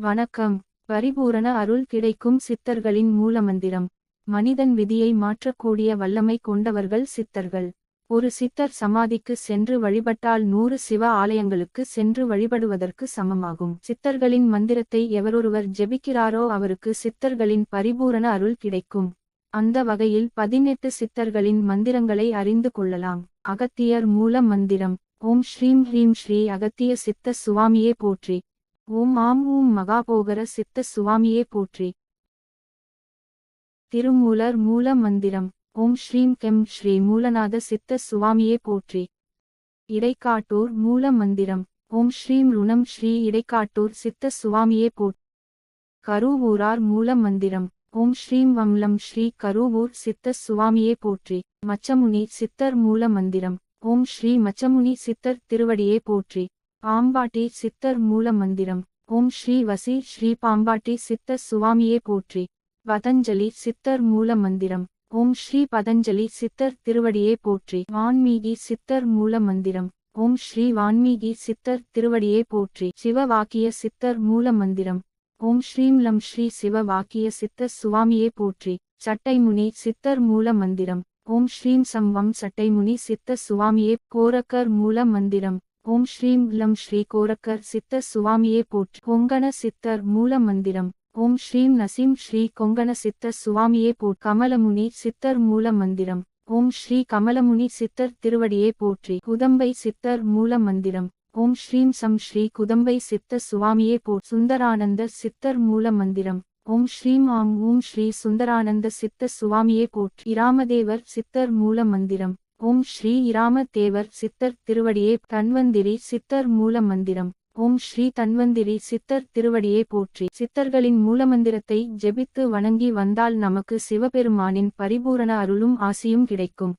வணக்கம். பரிபூரண அருள் கிடைக்கும் சித்தர்களின் மூலமந்திரம். மனிதன் விதியை மாற்றக்கூடிய வல்லமை கொண்டவர்கள் சித்தர்கள். ஒரு சித்தர் சமாதிக்கு சென்று வழிபட்டால் நூறு சிவ ஆலயங்களுக்கு சென்று வழிபடுவதற்கு சமமாகும். சித்தர்களின் மந்திரத்தை எவரொருவர் ஜெபிக்கிறாரோ அவருக்கு சித்தர்களின் பரிபூரண அருள் கிடைக்கும். அந்த வகையில் பதினெட்டு சித்தர்களின் மந்திரங்களை அறிந்து கொள்ளலாம். அகத்தியர் மூல மந்திரம். ஓம் ஸ்ரீம் ஹ்ரீம் ஸ்ரீ அகத்திய சித்த சுவாமியே போற்றி. ஓம் ஆம் ஊம் மகாபோகர சித்த சுவாமியே போற்றி. திருமூலர் மூல மந்திரம். ஓம் ஸ்ரீம் கெம் ஸ்ரீ மூலநாத சித்த சுவாமியே போற்றி. இடைக்காட்டூர் மூல மந்திரம். ஓம் ஸ்ரீம் ருணம் ஸ்ரீ இடைக்காட்டூர் சித்த சுவாமியே போற்றி கருவூரார் மூல மந்திரம். ஓம் ஸ்ரீம் வம்லம் ஸ்ரீ கருவூர் சித்த சுவாமியே போற்றி. மச்சமுனி சித்தர் மூல மந்திரம். ஓம் ஸ்ரீ மச்சமுனி சித்தர் திருவடியே போற்றி. பாம்பாட்டி சித்தர் மூல மந்திரம் ஓம் ஸ்ரீ வசி ஸ்ரீ பாம்பாட்டி சித்தர் சுவாமியே போற்றி. பதஞ்சலி சித்தர் மூல மந்திரம் ஓம் ஸ்ரீ பதஞ்சலி சித்தர் திருவடியே போற்றி. வான்மீகி சித்தர் மூல மந்திரம் ஓம் ஸ்ரீ வான்மீகி சித்தர் திருவடியே போற்றி. சிவவாக்கிய சித்தர் மூல மந்திரம் ஓம் ஸ்ரீம் லம் ஸ்ரீ சிவ வாக்கிய சித்தர் சுவாமியே போற்றி. சட்டைமுனி சித்தர் மூல மந்திரம் ஓம் ஸ்ரீம் சம்வம் சட்டைமுனி சித்த சுவாமியே கோரக்கர் மூல மந்திரம் ஓம் ஸ்ரீம் லம் ஸ்ரீ கோரக்கர் சித்த சுவாமியே போற்றி. கொங்கண சித்தர் மூல மந்திரம். ஓம் ஸ்ரீம் நசீம் ஸ்ரீ கொங்கண சித்த சுவாமியே போ கமலமுனி சித்தர் மூல மந்திரம். ஓம் ஸ்ரீ கமலமுனி சித்தர் திருவடியே போற்றி. குதம்பை சித்தர் மூல மந்திரம். ஓம் ஸ்ரீம் சம் ஸ்ரீ குதம்பை சித்த சுவாமியே போ சுந்தரானந்த சித்தர் மூல மந்திரம். ஓம் ஸ்ரீம் ஆம் ஓம் ஸ்ரீ சுந்தரானந்த சித்த சுவாமியே போற்றி இராமதேவர் சித்தர் மூல மந்திரம். ஓம் ஸ்ரீ இராம தேவர் சித்தர் திருவடியே தன்வந்திரி சித்தர் மூல மந்திரம் ஓம் ஸ்ரீ தன்வந்திரி சித்தர் திருவடியே போற்றி. சித்தர்களின் மூலமந்திரத்தை ஜெபித்து வணங்கி வந்தால் நமக்கு சிவபெருமானின் பரிபூரண அருளும் ஆசியும் கிடைக்கும்.